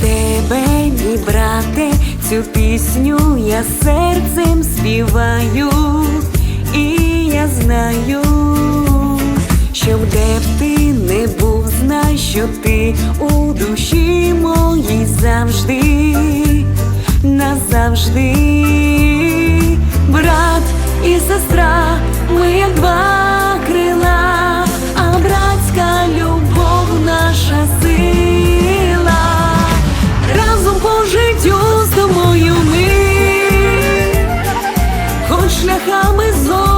тебе, мій брате, цю пісню я серцем співаю, і я знаю, щоб де б ти не був, знай, що ти у душі моїй завжди, назавжди. птахами зо.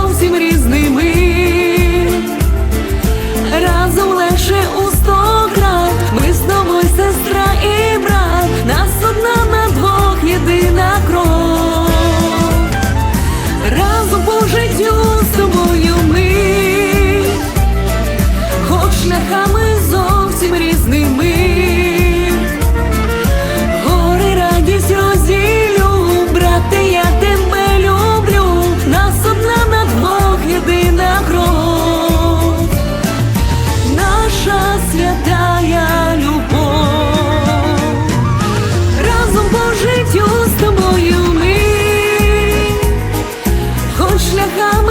берегам